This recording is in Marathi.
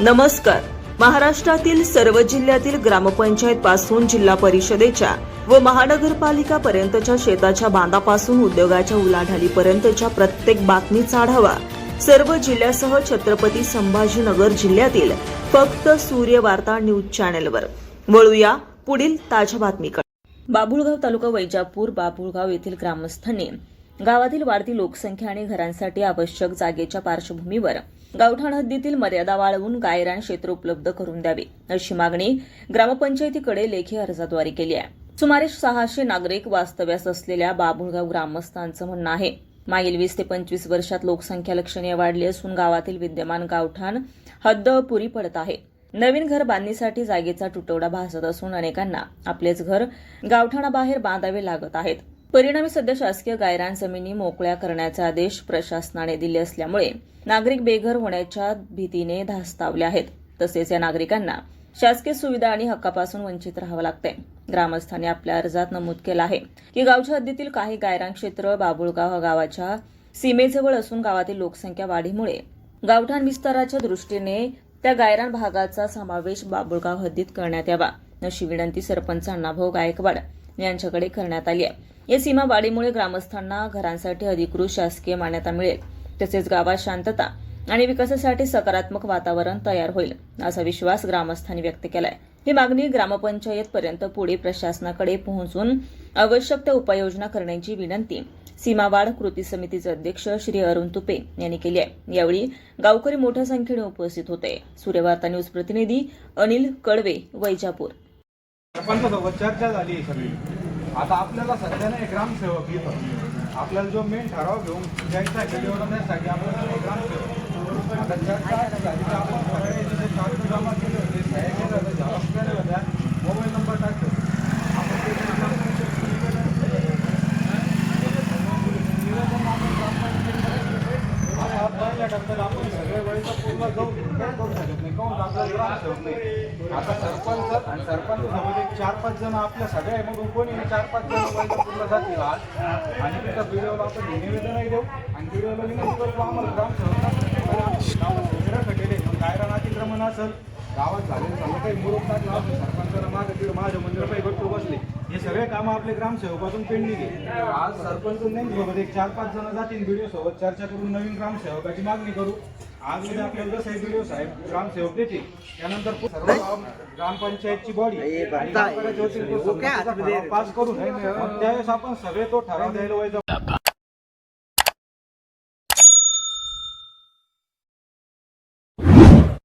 नमस्कार. महाराष्ट्रातील सर्व जिल्ह्यातील ग्रामपंचायत पासून जिल्हा परिषदेच्या व महानगरपालिका पर्यंतच्या शेताच्या बांधापासून उद्योगाच्या उलाढालीपर्यंतच्या प्रत्येक बातमीचा आढावा सर्व जिल्ह्यासह छत्रपती संभाजीनगर जिल्ह्यातील फक्त सूर्य वार्ता न्यूज चॅनेलवर. वळूया पुढील ताज्या बातमीकडे. बाबुळगाव तालुका वैजापूर बाबुळगाव येथील ग्रामस्थांनी गावातील वाढती लोकसंख्या आणि घरांसाठी आवश्यक जागेच्या पार्श्वभूमीवर गावठाण हद्दीतील मर्यादा वाढवून गायरान क्षेत्र उपलब्ध करून द्यावे अशी मागणी ग्रामपंचायतीकडे लेखी अर्जाद्वारे केली आहे. सुमारे सहाशे नागरिक वास्तव्यास असलेल्या बाबुळगाव ग्रामस्थांचं म्हणणं आहे. मागील वीस ते पंचवीस वर्षात लोकसंख्या लक्षणीय वाढली असून गावातील विद्यमान गावठाण हद्द पुरी पडत आहे. नवीन घर बांधणीसाठी जागेचा तुटवडा भासत असून अनेकांना आपलेच घर गावठाणाबाहेर बांधावे लागत आहेत. परिणामी सध्या शासकीय गायरान जमिनी मोकळ्या करण्याचे आदेश प्रशासनाने दिले असल्यामुळे नागरिक बेघर होण्याच्या भीतीने धास्तावले आहेत. तसेच या नागरिकांना शासकीय सुविधा आणि हक्कापासून वंचित राहावं लागतंय. ग्रामस्थांनी आपल्या अर्जात नमूद केलं आहे की गावच्या हद्दीतील काही गायरान क्षेत्र बाबुळगाव गावाच्या सीमेजवळ असून गावातील लोकसंख्या वाढीमुळे गावठाण विस्ताराच्या दृष्टीने त्या गायरान भागाचा समावेश बाबुळगाव हद्दीत करण्यात यावा. अशी विनंती सरपंच अण्णाभाऊ गायकवाड यांच्याकडे करण्यात आली आहे. या सीमा वाढीमुळे ग्रामस्थांना घरांसाठी अधिकृत शासकीय मान्यता मिळेल. तसेच गावात शांतता आणि विकासासाठी सकारात्मक वातावरण तयार होईल असा विश्वास ग्रामस्थांनी व्यक्त केलाय. ही मागणी ग्रामपंचायत पर्यंत पुढे प्रशासनाकडे पोहोचून आवश्यक त्या उपाययोजना करण्याची विनंती सीमावाढ कृती समितीचे अध्यक्ष श्री अरुण तुपे यांनी केली आहे. यावेळी गावकरी मोठ्या संख्येने उपस्थित होते. सूर्यवार्ता न्यूज प्रतिनिधी अनिल कडवे वैजापूर. सरपंचासोबत चर्चा झाली आहे सगळी. आता आपल्याला सध्याने एक ग्रामसेवक येत. आपल्याला जो मेन ठराव घेऊन द्यायचा आहे निवडण्यासाठी आपल्याला एक ग्रामसेवक. आता चर्चा झाली तर आपण सगळे जे कागद जमा केले होते सह्या केल्या होत्या केल्या होत्या मोबाईल नंबर टाकतो आपण ते आपण सगळे वयचं पूर्ण जाऊ करू शकत नाही काऊन आपल्याला ग्रामसेवक नाही. आता सरपंच आणि सरपंच चार पाच जण आपल्या सगळ्या सगळ्यामधून कोणी चार पाच जण वयचं पूर्ण जातील आज. आणि तिथं व्हिडिओला आपण निवेदनही देऊ. आणि व्हिडिओला विनंती करतो आम्हाला ग्रामसेवक गेले. मग गायरान अतिक्रमण असेल गावात झालेलं झालं काही मुरुम टाकला असेल सरपंचाला मागं तिथं माझ्या मंदिर काही गट्टू बसले. हे सगळे कामं आपले ग्रामसेवकातून पेंडिंग आहे. आज सरपंच सोबत एक चार पाच जण जातील व्हिडिओ सोबत चर्चा करून नवीन ग्रामसेवकाची मागणी करू. आज उद्या आपल्याला जसं व्हिडिओ साहेब ग्रामसेवक देतील. त्यानंतर सर्व ग्रामपंचायतची बॉडी पास करून त्यावेळेस आपण सगळे तो ठराव द्यायला व्हायचा